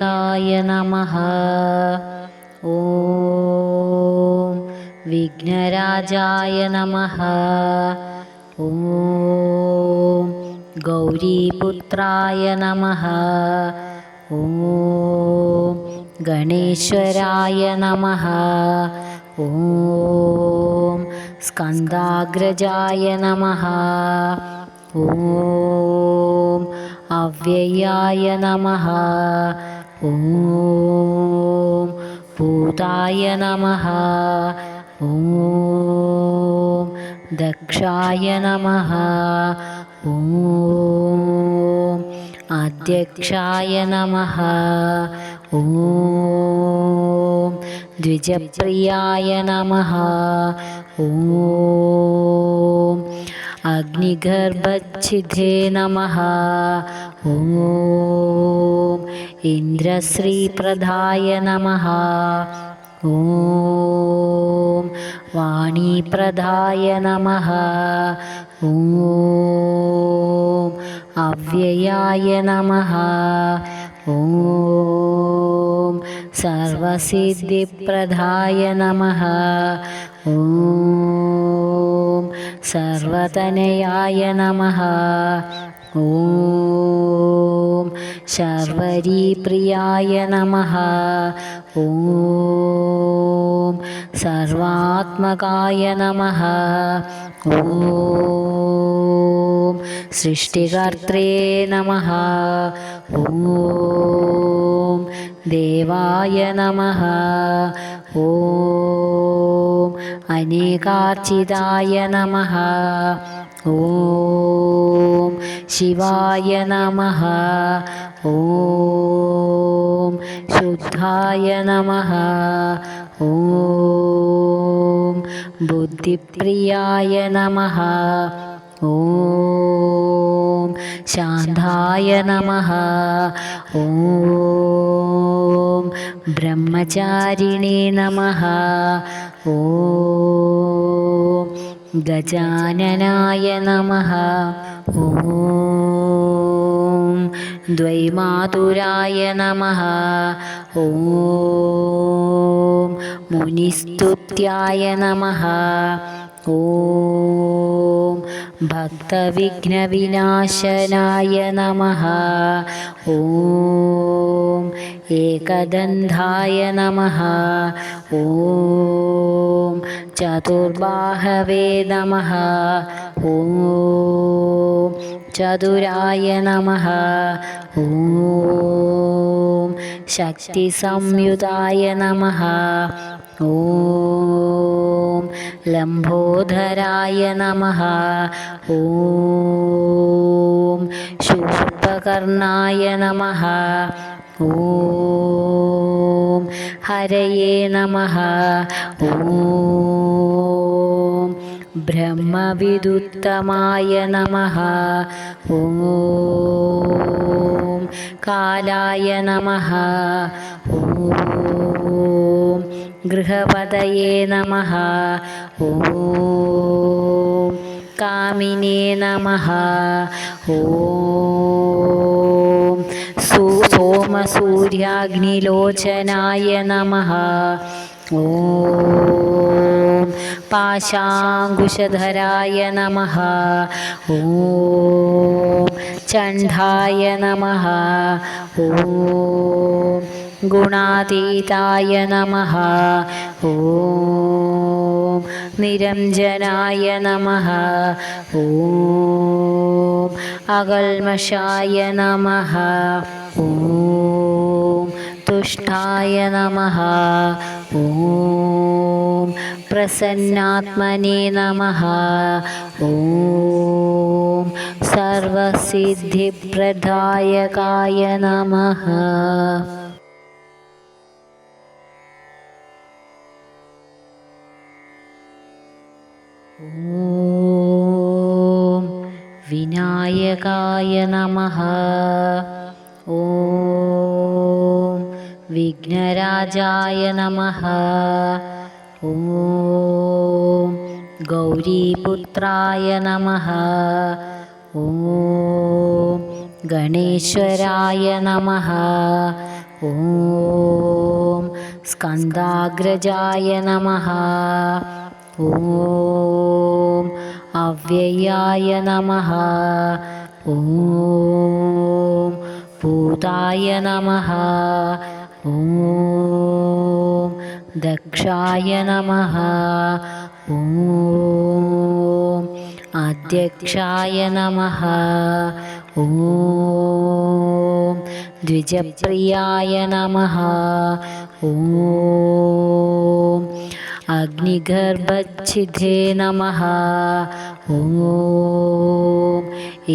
विनायकाय नमः। ॐ विघ्नराजाय नमः। ॐ गौरीपुत्राय नमः। ॐ गणेश्वराय नमः। ॐ स्कन्दाग्रजाय नमः। ॐ अव्ययाय नमः ॐ भूताय नमः। ॐ दक्षाय नमः। ॐ अध्यक्षाय नमः। ॐ द्विजप्रियाय नमः। ॐ अग्निगर्भच्छिदे नमः। ॐ इन्द्रश्रीप्रदाय नमः। ॐ वाणीप्रदाय नमः। ॐ अव्ययाय नमः। ॐ सर्वसिद्धिप्रदाय नमः। ॐ सर्वतनयाय नमः। ॐ शर्वरीप्रियाय नमः ॐ सर्वात्मकाय नमः ॐ सृष्टिकर्त्रे नमः ॐ देवाय नमः ॐ अनेकार्चिताय नमः ॐ शिवाय नमः। ॐ शुद्धाय नमः। ॐ बुद्धिप्रियाय नमः। ॐ शान्ताय नमः। ॐ ब्रह्मचारिणे नमः। ॐ गजाननाय नमः ॐ द्वैमातुराय नमः ॐ मुनिस्तुत्याय नमः ॐ भक्तविघ्नविनाशनाय नमः ॐ एकदन्धाय नमः ॐ चतुर्बाहवे नमः ॐ चतुराय नमः ॐ शक्तिसंयुताय नमः ॐ लम्बोदराय नमः। ॐ शूर्पकर्णाय नमः। ॐ हरये नमः। ॐ ब्रह्मविदुत्तमाय नमः। ॐ कालाय नमः। ॐ गृहपदये नमः। ॐ कामिने नमः। ॐ सु सोमसूर्याग्निलोचनाय नमः। ॐ पाशाङ्कुशधराय नमः। ॐ चण्डाय नमः। ॐ गुणातीताय नमः ॐ निरञ्जनाय नमः ॐ अगल्मषाय नमः ॐ तुष्टाय नमः ॐ प्रसन्नात्मने नमः ॐ सर्वसिद्धिप्रदायकाय नमः ॐ विनायकाय नमः। ॐ विघ्नराजाय नमः। ॐ गौरीपुत्राय नमः। ॐ गणेश्वराय नमः। ॐ स्कन्दाग्रजाय नमः ॐ अव्ययाय नमः। ॐ भूताय नमः। ॐ दक्षाय नमः। ॐ अध्यक्षाय नमः। ॐ द्विजप्रियाय नमः। ॐ अग्निगर्भच्छिदे नमः। ॐ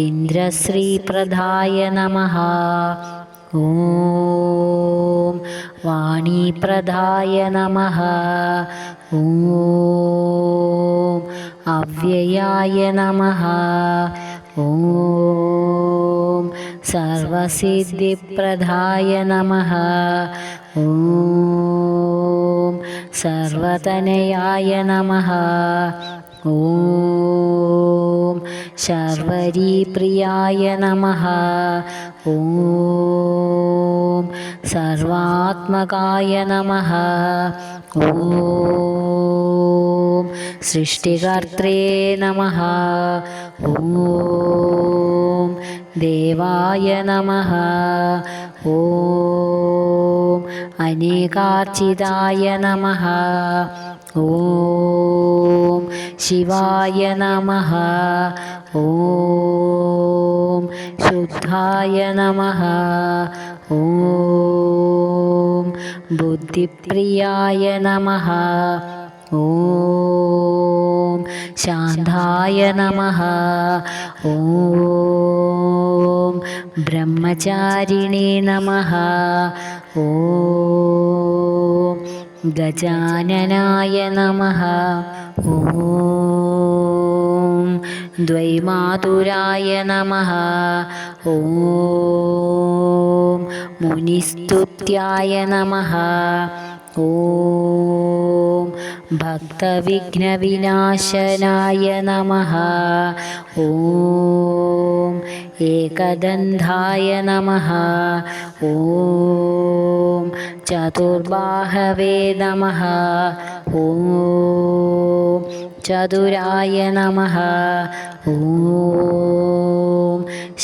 इन्द्रश्रीप्रदाय नमः। ॐ वाणीप्रदाय नमः। ॐ अव्ययाय नमः। ॐ सर्वसिद्धिप्रदाय नमः। ॐ സർവതനയായ നമഃ. ॐ शर्वरीप्रियाय नमः। ॐ सर्वात्मकाय नमः। ॐ सृष्टिकर्त्रे नमः। ॐ देवाय नमः। ॐ अनेकार्चिताय नमः। ॐ शिवाय नमः। ॐ शुद्धाय नमः। ॐ बुद्धिप्रियाय नमः। ॐ शान्ताय नमः। ॐ ब्रह्मचारिणे नमः। ॐ गजाननाय नमः ॐ द्वैमातुराय नमः ॐ मुनिस्तुत्याय नमः ॐ भक्तविघ्नविनाशनाय नमः। ॐ एकदन्धाय नमः। ॐ चतुर्बाहवे नमः। ॐ चतुराय नमः। ॐ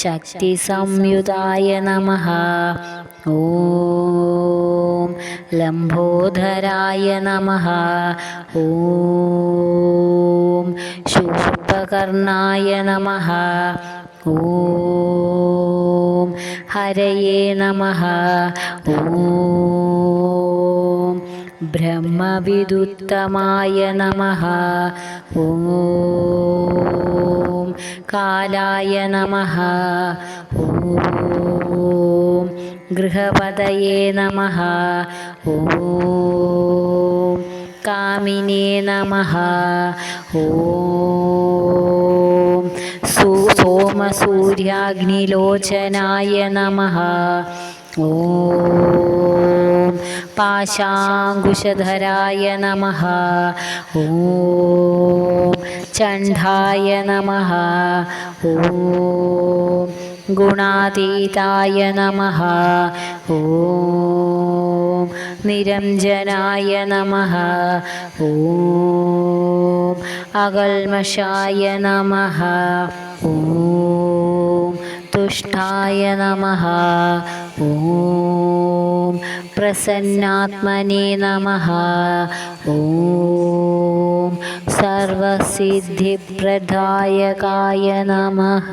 शक्तिसंयुताय नमः ॐ लम्बोदराय नमः ॐ शूर्पकर्णाय नमः ॐ हरये नमः ॐ ब्रह्मविदुत्तमाय नमः ॐ कालाय नमः ॐ गृहपतये नमः ॐ कामिने नमः ॐ सु सोमसूर्याग्निलोचनाय नमः ॐ पाशाङ्कुशधराय नमः। ॐ चण्डाय नमः। ॐ गुणातीताय नमः। ॐ निरञ्जनाय नमः। ॐ अगल्मषाय नमः। ॐ तुष्टाय नमः। ॐ प्रसन्नात्मने नमः ॐ सर्वसिद्धिप्रदायकाय नमः